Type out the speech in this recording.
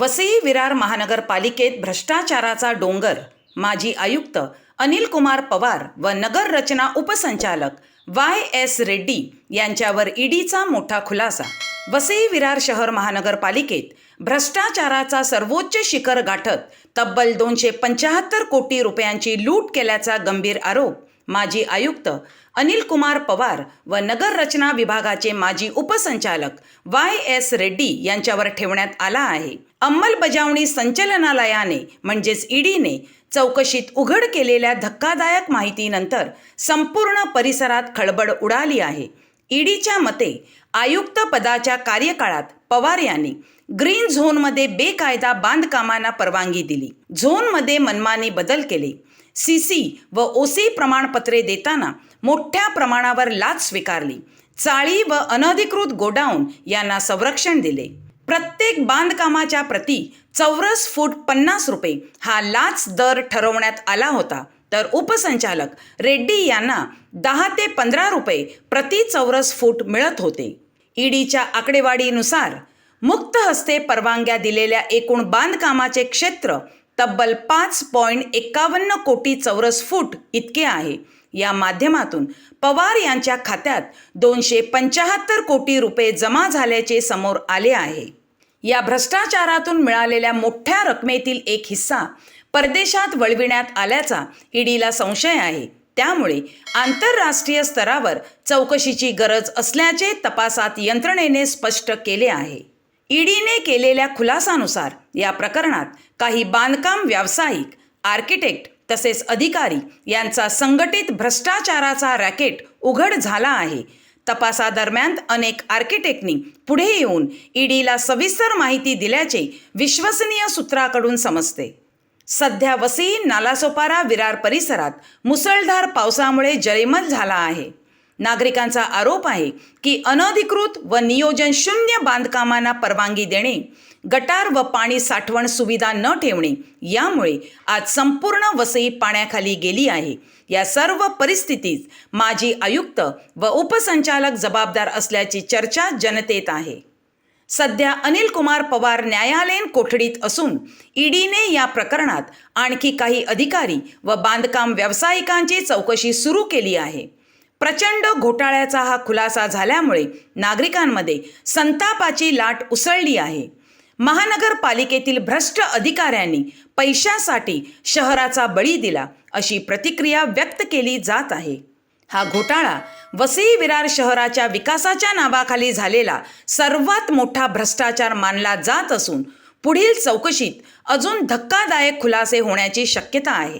वसई विरार महानगरपालिकेत भ्रष्टाचाराचा डोंगर माजी आयुक्त अनिल कुमार पवार व नगर रचना उपसंचालक वाय एस रेड्डी यांच्यावर ईडीचा मोठा खुलासा. वसई विरार शहर महानगरपालिकेत भ्रष्टाचाराचा सर्वोच्च शिखर गाठत तब्बल दोनशे पंचाहत्तर कोटी रुपयांची लूट केल्याचा गंभीर आरोप माजी आयुक्त अनिल कुमार पवार व नगर रचना विभागाचे माजी उपसंचालक वाय एस रेड्डी यांच्यावर ठेवण्यात आला आहे. अंमलबजावणी संचलनालयाने म्हणजेच ईडीने चौकशीत उघड केलेल्या धक्कादायक माहितीनंतर संपूर्ण परिसरात खळबळ उडाली आहे. ईडीच्या मते आयुक्त पदाच्या कार्यकाळात पवार यांनी ग्रीन झोनमध्ये बेकायदा बांधकामांना परवानगी दिली. झोनमध्ये मनमानी बदल केले. सी सी व ओसी प्रमाणपत्रे देताना मोठ्या प्रमाणावर लाच स्वीकारली. चाळी व अनधिकृत गोडाऊन यांना संरक्षण दिले. प्रत्येक बांधकामाच्या प्रती चौरस फूट पन्नास रुपये हा लाच दर ठरवण्यात आला होता. तर उपसंचालक रेड्डी यांना दहा ते पंधरा रुपये प्रति चौरस फूट मिळत होते. ईडीच्या आकडेवारीनुसार मुक्त हस्ते परवानग्या दिलेल्या एकूण बांधकामाचे क्षेत्र तब्बल पाच पॉईंट एकावन्न कोटी चौरस फूट इतके आहे. या माध्यमातून पवार यांच्या खात्यात दोनशे पंचाहत्तर कोटी रुपये जमा झाल्याचे समोर आले आहे. या भ्रष्टाचारातून मिळालेल्या मोठ्या रकमेतील एक हिस्सा परदेशात वळविण्यात आल्याचा ईडीला संशय आहे. त्यामुळे आंतरराष्ट्रीय स्तरावर चौकशीची गरज असल्याचे तपासात यंत्रणेने स्पष्ट केले आहे. ईडीने केलेल्या खुलासानुसार या प्रकरणात काही बांधकाम व्यावसायिक आर्किटेक्ट तसेच अधिकारी यांचा संघटित भ्रष्टाचाराचा रॅकेट उघड झाला आहे. तपासादरम्यान अनेक आर्किटेक्टनी पुढे येऊन ईडीला सविस्तर माहिती दिल्याचे विश्वसनीय सूत्राकडून समजते. सध्या वसई नालासोपारा विरार परिसरात मुसळधार पावसामुळे जलमल झाला आहे. नागरिकांचा आरोप आहे की अनधिकृत व नियोजन शून्य बांधकामांना परवानगी देणे गटार व पाणी साठवण सुविधा न ठेवणे यामुळे आज संपूर्ण वसई पाण्याखाली गेली आहे. या सर्व परिस्थितीत माजी आयुक्त व उपसंचालक जबाबदार असल्याची चर्चा जनतेत आहे. सध्या अनिल कुमार पवार न्यायालयीन कोठडीत असून ईडीने या प्रकरणात आणखी काही अधिकारी व बांधकाम व्यावसायिकांची चौकशी सुरू केली आहे. प्रचंड घोटाळ्याचा हा खुलासा झाल्यामुळे नागरिकांमध्ये संतापाची लाट उसळली आहे. महानगरपालिकेतील भ्रष्ट अधिकाऱ्यांनी पैशासाठी शहराचा बळी दिला अशी प्रतिक्रिया व्यक्त केली जात आहे. हा घोटाळा वसई विरार शहराच्या विकासाच्या नावाखाली झालेला सर्वात मोठा भ्रष्टाचार मानला जात असून पुढील चौकशीत अजून धक्कादायक खुलासे होण्याची शक्यता आहे.